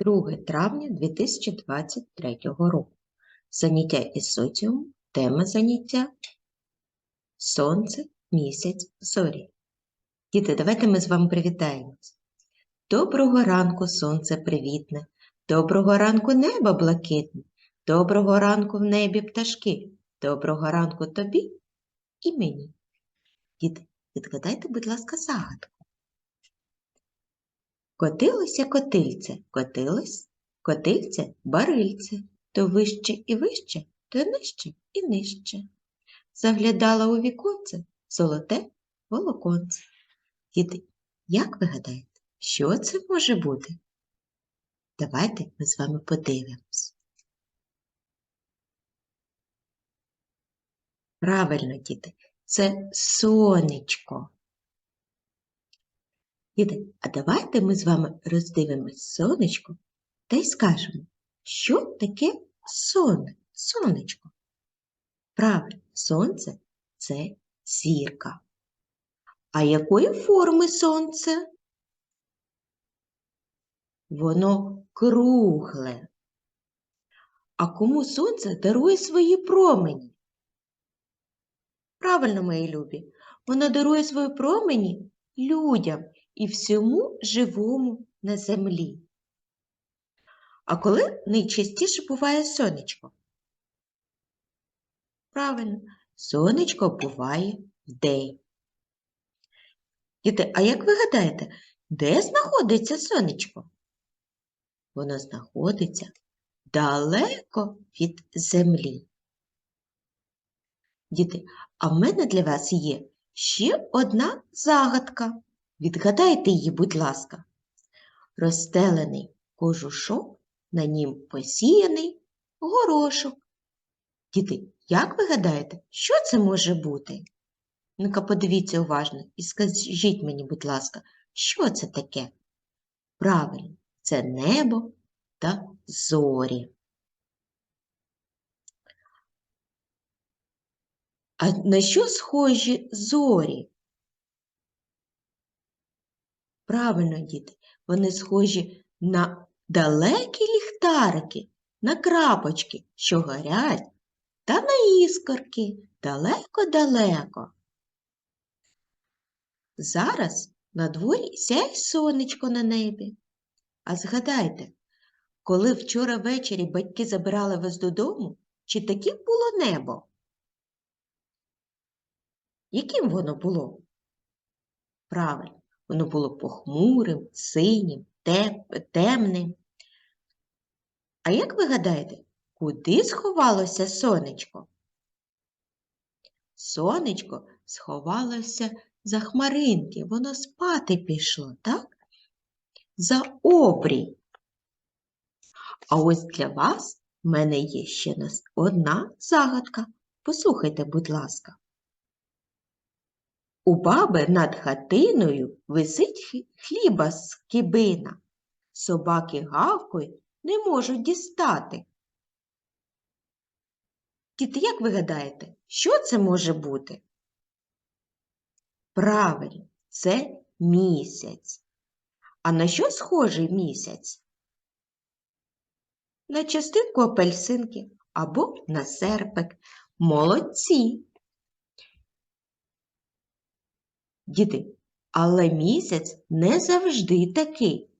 2 травня 2023 року. Заняття із соціуму. Тема заняття Сонце, місяць, зорі. Діти, давайте ми з вами привітаємось. Доброго ранку, сонце привітне. Доброго ранку, небо блакитне. Доброго ранку в небі пташки. Доброго ранку тобі і мені. Діти, відгадайте, будь ласка, загадку. Котилося котильце, котилось, котильце барильце, то вище і вище, то нижче і нижче. Заглядала у віконце золоте волоконце. Діти, як ви гадаєте, що це може бути? Давайте ми з вами подивимось. Правильно, діти, це сонечко. Діти, а давайте ми з вами роздивимось сонечко та й скажемо, що таке сон, сонечко. Правильно, сонце це зірка. А якої форми сонце? Воно кругле. А кому сонце дарує свої промені? Правильно, мої любі, воно дарує свої промені людям і всьому живому на землі. А коли найчастіше буває сонечко? Правильно, сонечко буває вдень. Діти, а як ви гадаєте, де знаходиться сонечко? Воно знаходиться далеко від землі. Діти, а в мене для вас є ще одна загадка. Відгадайте її, будь ласка. Розстелений кожушок, на нім посіяний горошок. Діти, як ви гадаєте, що це може бути? Ну-ка, подивіться уважно і скажіть мені, будь ласка, що це таке? Правильно, це небо та зорі. А на що схожі зорі? Правильно, діти, вони схожі на далекі ліхтарики, на крапочки, що горять, та на іскорки далеко-далеко. Зараз на дворі сяє сонечко на небі. А згадайте, коли вчора ввечері батьки забирали вас додому, чи таким було небо? Яким воно було? Правильно, воно було похмурим, синім, теп- темним. А як ви гадаєте, куди сховалося сонечко? Сонечко сховалося за хмаринки, воно спати пішло, так? За обрій. А ось для вас в мене є ще одна загадка. Послухайте, будь ласка. У баби над хатиною висить хліба з кибина. Собаки гавкою не можуть дістати. Діти, як ви гадаєте, що це може бути? Правильно, це місяць. А на що схожий місяць? На частинку апельсинки або на серпик. Молодці! Діти, але місяць не завжди такий.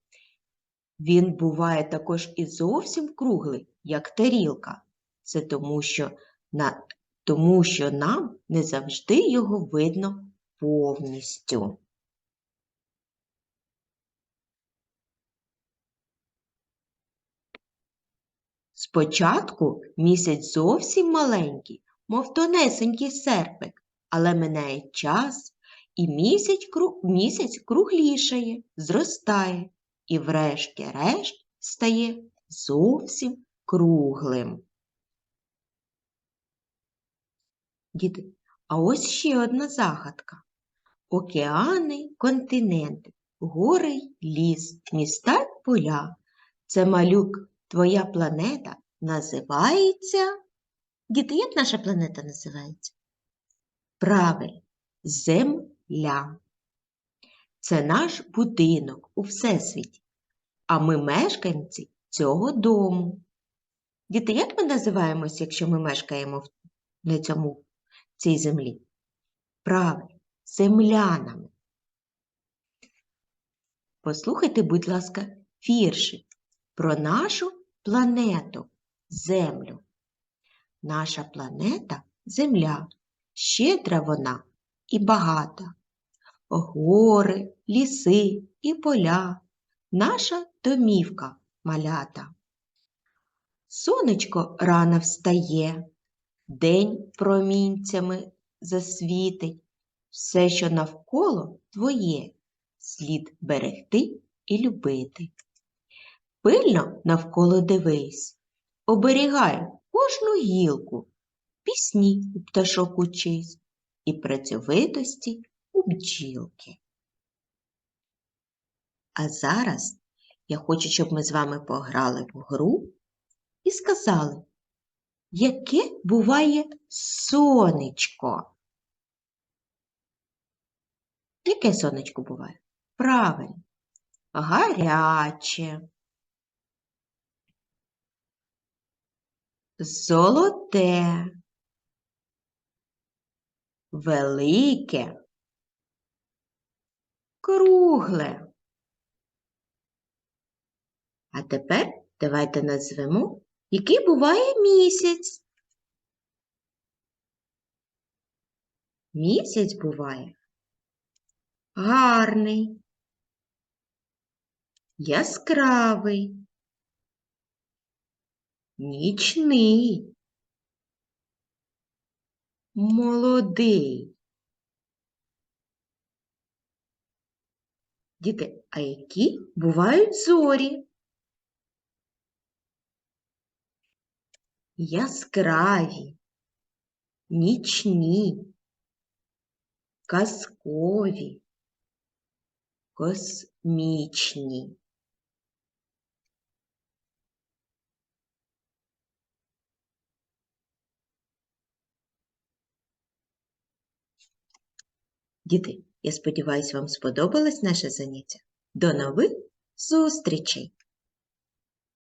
Він буває також і зовсім круглий, як тарілка. Це тому, що, на... тому що нам не завжди його видно повністю. Спочатку місяць зовсім маленький, мов тонесенький серпик, але минає час, і місяць, кру... місяць круглішає, зростає і врешті-решт стає зовсім круглим. Діти, а ось ще одна загадка. Океани, континенти, гори, ліс, міста й поля. Це малюк, твоя планета називається. Діти, як наша планета називається? Правильно, Земля. Це наш будинок у Всесвіті. а ми мешканці цього дому. Діти, як ми називаємося, якщо ми мешкаємо на цьому, цій землі? Правильно, землянами. Послухайте, будь ласка, вірші про нашу планету Землю. Наша планета Земля, щедра вона і багата. Гори, ліси і поля, наша домівка малята. Сонечко рано встає, день промінцями засвітить. Все, що навколо твоє, слід берегти і любити. Пильно навколо дивись, оберігай кожну гілку, пісні у пташок учись і працьовитості у бджілки. А зараз я хочу, щоб ми з вами пограли в гру і сказали, яке буває сонечко. Яке сонечко буває? Правильно, гаряче, золоте, велике, кругле. А тепер давайте назвемо, який буває місяць. Місяць буває гарний, яскравий, нічний, молодий. Діти, а які бувають зорі? Яскраві, нічні, казкові, космічні. Діти, я сподіваюся, вам сподобалось наше заняття. До нових зустрічей!